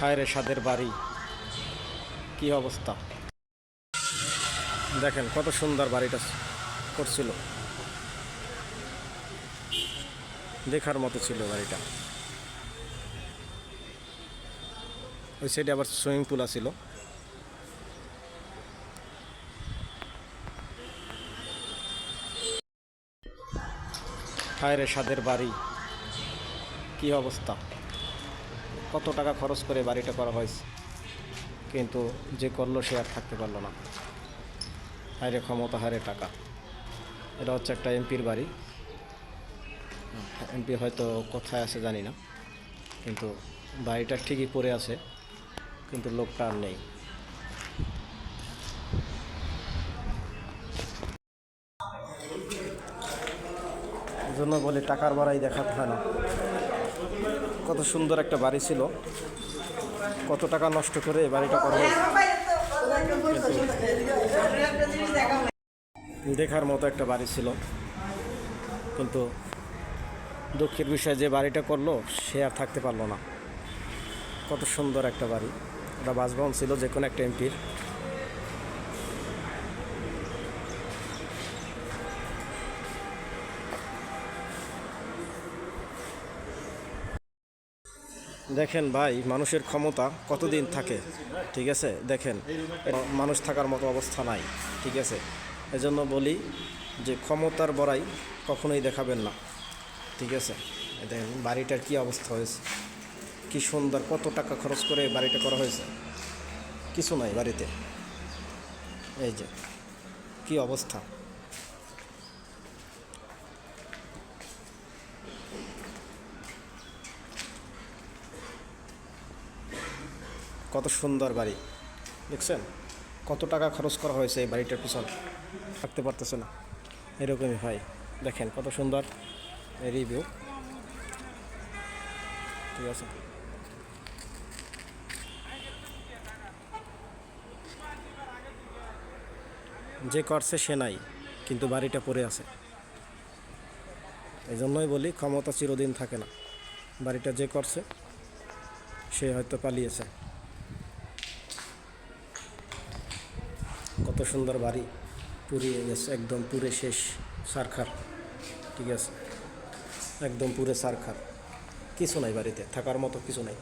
হায় রে সাদের বাড়ি। কি অবস্থা? দেখেন, কত সুন্দর বাড়িটা করছিল। দেখার মতো ছিল বাড়িটা। ওই সাইডে আবার সুইমিং পুল আছিল। হায় রে সাদের বাড়ি। কি অবস্থা? কত টাকা খরচ করে বাড়িটা করা হয়েছে। কিন্তু যে করল সে আর থাকতে পারল না। হায়রে ক্ষমতা হারে টাকা। এটা হচ্ছে একটা এমপির বাড়ি। এমপি হয়তো কোথায় আছে জানি না। কিন্তু বাড়িটা ঠিকই পড়ে আছে। কিন্তু লোকটা আর নেই। জন্য বলে টাকার বাড়াই দেখাতে হয় না। কত সুন্দর একটা বাড়ি ছিল। কত টাকা নষ্ট করে বাড়িটা করা দেখার মতো একটা বাড়ি ছিল। কিন্তু দুঃখের বিষয়, যে বাড়িটা করল, সে আর থাকতে পারল না। কত সুন্দর একটা বাড়ি। এটা বাসভবন ছিল যে কোনো একটা এমপির। দেখেন ভাই, মানুষের ক্ষমতা কতদিন থাকে? ঠিক আছে? দেখেন, মানুষ থাকার মতো অবস্থা নাই, ঠিক আছে? এজন্য বলি যে ক্ষমতার বড়াই কখনোই দেখাবেন না, ঠিক আছে? দেখেন, বাড়িটার কি অবস্থা হয়েছে? কি সুন্দর, কত টাকা খরচ করে বাড়িটা করা হয়েছে? কিছু নাই বাড়িতে। এই যে, কি অবস্থা? কত সুন্দর বাড়ি, দেখছেন? কত টাকা খরচ করা হয়েছে এই বাড়িটার পিছন? থাকতে পারতেছে না। এরকমই ভাই দেখেন কত সুন্দর রিভিউ ঠিক আছে। যে করছে সে নাই, কিন্তু বাড়িটা পড়ে আছে। এই জন্যই বলি, ক্ষমতা চিরদিন থাকে না। বাড়িটা যে করছে, সে হয়তো পালিয়েছে। কত সুন্দর বাড়ি। পুড়িয়ে গেছে, একদম পুরে শেষ সারখার, ঠিক আছে? একদম পুরে সারখার। কিছু নাই বাড়িতে, থাকার মতো কিছু নাই।